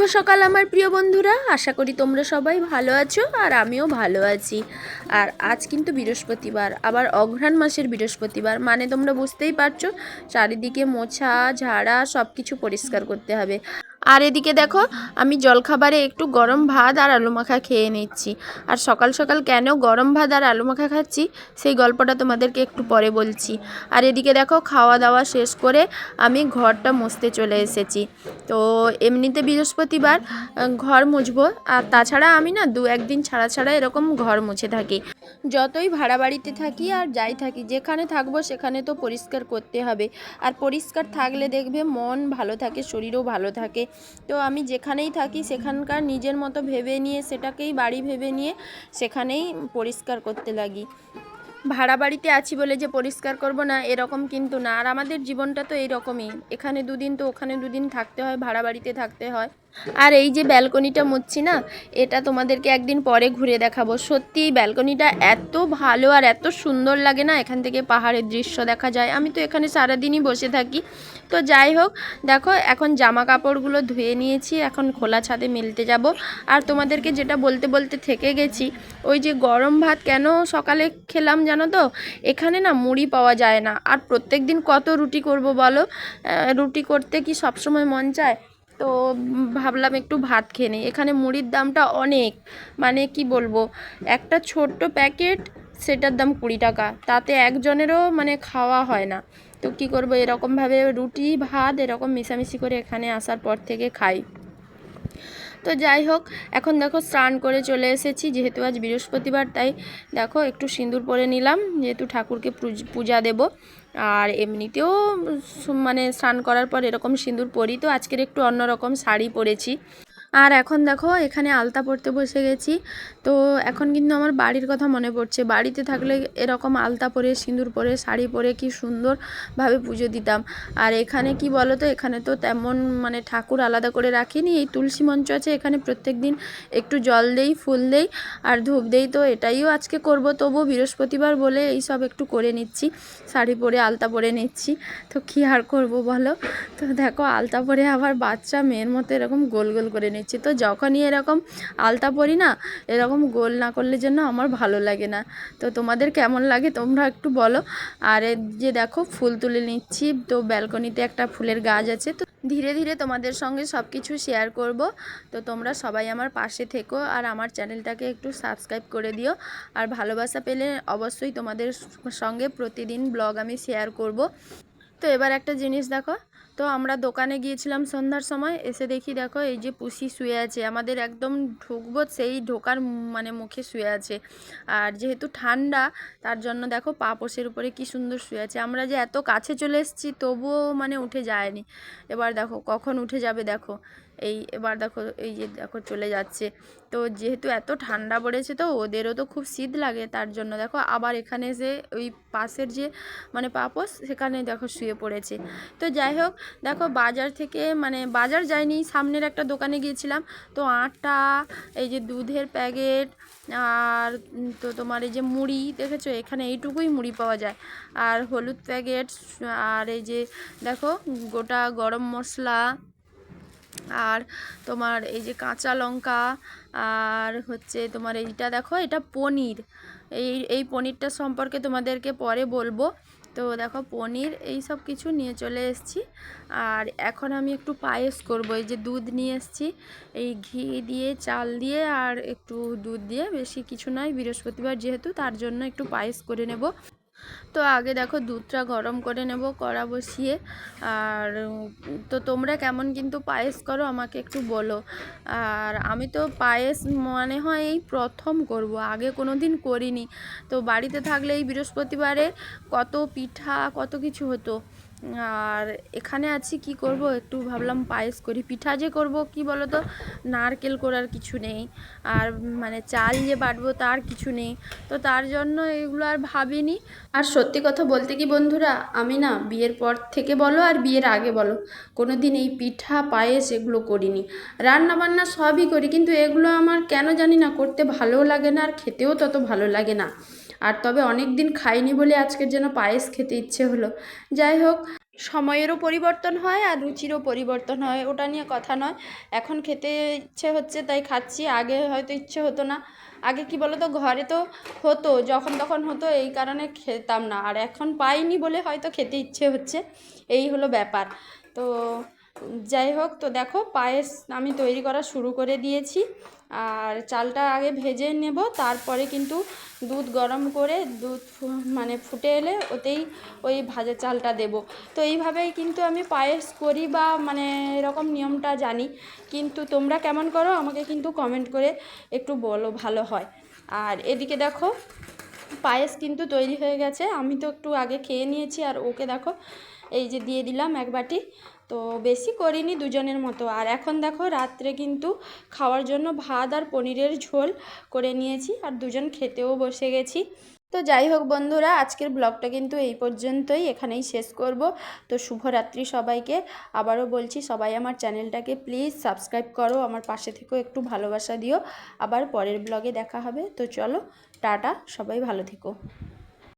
শুভ সকাল আমার প্রিয় বন্ধুরা। আশা করি তোমরা সবাই ভালো আছো আর আমিও ভালো আছি। আর আজ কিন্তু বৃহস্পতিবার, আবার অঘ্রাণ মাসের বৃহস্পতিবার। মানে তোমরা বুঝতেই পারছ, চারিদিকে মোছা, ঝাড়া সব কিছু পরিষ্কার করতে হবে। আর এদিকে দেখো, আমি জলখাবারে একটু গরম ভাত আর আলু মাখা খেয়ে নিচ্ছি। আর সকাল সকাল কেন গরম ভাত আর আলু মাখা খাচ্ছি, সেই গল্পটা তোমাদেরকে একটু পরে বলছি। আর এদিকে দেখো, খাওয়া দাওয়া শেষ করে আমি ঘরটা মুছতে চলে এসেছি। তো এমনিতে বৃহস্পতিবার ঘর মুছবো। আর তাছাড়া আমি না দু একদিন ছাড়া ছাড়া এরকম ঘর মুছে থাকি। যতই ভাড়া বাড়িতে থাকি আর যাই থাকি, যেখানে থাকব সেখানে তো পরিষ্কার করতে হবে। আর পরিষ্কার থাকলে দেখবে মন ভালো থাকে, শরীরও ভালো থাকে। তো আমি যেখানেই থাকি সেখানকার নিজের মতো ভেবে নিয়ে, সেটাকেই বাড়ি ভেবে নিয়ে সেখানেই পরিষ্কার করতে লাগি। ভাড়া বাড়িতে আছি বলে যে পরিষ্কার করব না, এরকম কিন্তু না। আর আমাদের জীবনটা তো এইরকমই। এখানে দুদিন তো ওখানে দুদিন থাকতে হয়, ভাড়া বাড়িতে থাকতে হয়। আর এই যে ব্যালকনিটা মুছছি না এটা তোমাদেরকে একদিন পরে ঘুরে দেখাবো। সত্যি ব্যালকনিটা এত ভালো আর এত সুন্দর লাগে না, এখান থেকে পাহাড়ের দৃশ্য দেখা যায়। আমি তো এখানে সারাদিনই বসে থাকি। তো যাই হোক, দেখো, এখন জামা কাপড়গুলো ধুয়ে নিয়েছি, এখন খোলা ছাদে মেলতে যাব। আর তোমাদেরকে যেটা বলতে বলতে থেকে গেছি, ওই যে গরম ভাত কেন সকালে খেলাম জানো তো? এখানে না মুড়ি পাওয়া যায় না। আর প্রত্যেক দিন কত রুটি করব বলো? রুটি করতে কি সবসময় মন চায়? তো ভাবলাম একটু ভাত খেয়ে নিই। এখানে মুড়ির দামটা অনেক। মানে কি বলব? একটা ছোট্ট প্যাকেট, সেটার দাম কুড়ি টাকা। তাতে একজনেরও মানে খাওয়া হয় না। তো কি করব? এরকমভাবে রুটি, ভাত, এরকম মিশামিশি করে এখানে আসার পর থেকে খাই। তো যাই হোক, এখন দেখো স্নান করে চলে এসেছি। যেহেতু আজ বৃহস্পতিবার, তাই দেখো একটু সিঁদুর পরে নিলাম। যেহেতু ঠাকুরকে পূজা দেব। আর এমনিতেও মানে স্নান করার পর এরকম সিঁদুর পরি, তো আজকের একটু অন্যরকম শাড়ি পরেছি। আর এখন দেখো, এখানে আলতা পরতে বসে গেছি। তো এখন কিন্তু আমার বাড়ির কথা মনে পড়ছে। বাড়িতে থাকলে এরকম আলতা পরে, সিঁদুর পরে, শাড়ি পরে কি সুন্দরভাবে পুজো দিতাম। আর এখানে কি বলো তো এখানে তো তেমন মানে ঠাকুর আলাদা করে রাখিনি। এই তুলসী মঞ্চ আছে, এখানে প্রত্যেক দিন একটু জল দেই, ফুল দেই আর ধূপ দেই। তো এটাইও আজকে করব। তবু বৃহস্পতিবার বলে এই সব একটু করে নিচ্ছি। শাড়ি পরে, আলতা পরে নিচ্ছি। তো কী আর করব বলো? তো দেখো, আলতা পরে আবার বাচ্চা, মেয়ের মতো এরকম গোল গোল করে নিচ্ছি। তো যখনই এরকম আলতা পরি না, এরকম গোল না করলে জন্য আমার ভালো লাগে না। তো তোমাদের কেমন লাগে তোমরা একটু বলো। আর যে দেখো, ফুল তুলে নিচ্ছি। তো ব্যালকনিতে একটা ফুলের গাছ আছে। তো ধীরে ধীরে তোমাদের সঙ্গে সব কিছু শেয়ার করব। তো তোমরা সবাই আমার পাশে থেকো আর আমার চ্যানেলটাকে একটু সাবস্ক্রাইব করে দিও। আর ভালোবাসা পেলে অবশ্যই তোমাদের সঙ্গে প্রতিদিন ব্লগ আমি শেয়ার করব। তো এবার একটা জিনিস দেখো তো আমরা দোকানে গিয়েছিলাম সন্ধ্যার সময়, এসে দেখি দেখো এই যে পুষি শুয়ে আছে। আমাদের একদম ঢুকবো সেই ঢোকার মানে মুখে শুয়ে আছে। আর যেহেতু ঠান্ডা, তার জন্য দেখো পা উপরে কি সুন্দর শুয়ে আছে। আমরা যে এত কাছে চলে এসেছি তবুও মানে উঠে যায়নি। এবার দেখো কখন উঠে যাবে দেখো। এই এবার দেখো, এই যে দেখো চলে যাচ্ছে। তো যেহেতু এত ঠান্ডা পড়েছে তো ওদেরও তো খুব শীত লাগে, তার জন্য দেখো আবার এখানে এসে ওই পাশের যে মানে পাপোস সেখানে দেখো শুয়ে পড়েছে। তো যাই হোক, দেখো বাজার থেকে মানে বাজার যায়নি সামনের একটা দোকানে গিয়েছিলাম। তো আটা, এই যে দুধের প্যাকেট আর তো তোমার এই যে মুড়ি, দেখেছ? এখানে এইটুকুই মুড়ি পাওয়া যায়। আর হলুদ প্যাকেট, আর এই যে দেখো গোটা গরম মশলা আর তোমার এই যে কাঁচা লঙ্কা আর হচ্ছে তোমার এইটা দেখো, এটা পনির। এই এই পনিরটা সম্পর্কে তোমাদেরকে পরে বলব। তো দেখো, পনির এই সব কিছু নিয়ে চলে এসেছি। আর এখন আমি একটু পায়েস করব। এই যে দুধ নিয়ে এসেছি। এই ঘি দিয়ে, চাল দিয়ে আর একটু দুধ দিয়ে। বেশি কিছু নয়, বৃহস্পতিবার যেহেতু, তার জন্য একটু পায়েস করে নেব। তো আগে দেখো দুধটা গরম করে নেব, কড়া বসিয়ে। আর, তো তোমরা কেমন কিন্তু পায়েস করো, আমাকে একটু বলো। আর আমি তো পায়েস মনে হয় এই প্রথম করব, আগে কোনো দিন করিনি। তো বাড়িতে থাকলে এই বৃহস্পতিবারে কত পিঠা, কত কিছু হতো। আর এখানে আছি কি করব? একটু ভাবলাম পায়েস করি। পিঠা যে করব, কি বলো তো নারকেল করার কিছু নেই। আর মানে চাল যে বাটবো তার কিছু নেই। তো তার জন্য এগুলো আর ভাবিনি। আর সত্যি কথা বলতে কি বন্ধুরা, আমি না বিয়ের পর থেকে বলো আর বিয়ের আগে বলো কোনো দিন এই পিঠা, পায়েস এগুলো করিনি। রান্না বান্না সবই করি, কিন্তু এগুলো আমার কেন জানি না, করতে ভালোও লাগে না আর খেতেও তত ভালো লাগে না। আর তবে অনেক দিন খাইনি বলে আজকের যেন পায়েস খেতে ইচ্ছে হলো। যাই হোক, সময়েরও পরিবর্তন হয় আর রুচিরও পরিবর্তন হয়, ওটা নিয়ে কথা নয়। এখন খেতে ইচ্ছে হচ্ছে তাই খাচ্ছি, আগে হয়তো ইচ্ছে হতো না। আগে কি বলো তো ঘরে তো হতো, যখন তখন হতো, এই কারণে খেতাম না। আর এখন পাইনি বলে হয়তো খেতে ইচ্ছে হচ্ছে, এই হলো ব্যাপার। তো যাই হোক, তো দেখো, পায়েস আমি তৈরি করা শুরু করে দিয়েছি। আর চালটা আগে ভেজে নেব, তারপরে কিন্তু দুধ গরম করে দুধ মানে ফুটে এলে ওতেই ওই ভাজা চালটা দেব। তো এইভাবেই কিন্তু আমি পায়েস করি বা মানে এরকম নিয়মটা জানি। কিন্তু তোমরা কেমন করো আমাকে কিন্তু কমেন্ট করে একটু বলো ভালো হয়। আর এদিকে দেখো, পায়েস কিন্তু তৈরি হয়ে গেছে। আমি তো একটু আগে খেয়ে নিয়েছি আর ওকে দেখো, এই যে দিয়ে দিলাম এক বাটি। তো বেশি করিনি দুজনের মতো। আর এখন দেখো রাত্রে কিন্তু খাওয়ার জন্য ভাত আর পনিরের ঝোল করে নিয়েছি আর দুজন খেতেও বসে গেছি। তো যাই হোক বন্ধুরা, আজকের ব্লগটা কিন্তু এই পর্যন্তই। এখানেই শেষ করব। তো শুভরাত্রি সবাইকে। আবারও বলছি, সবাই আমার চ্যানেলটাকে প্লিজ সাবস্ক্রাইব করো, আমার পাশে থেকেও একটু ভালোবাসা দিও। আবার পরের ব্লগে দেখা হবে। তো চলো, টাটা, সবাই ভালো থেকো।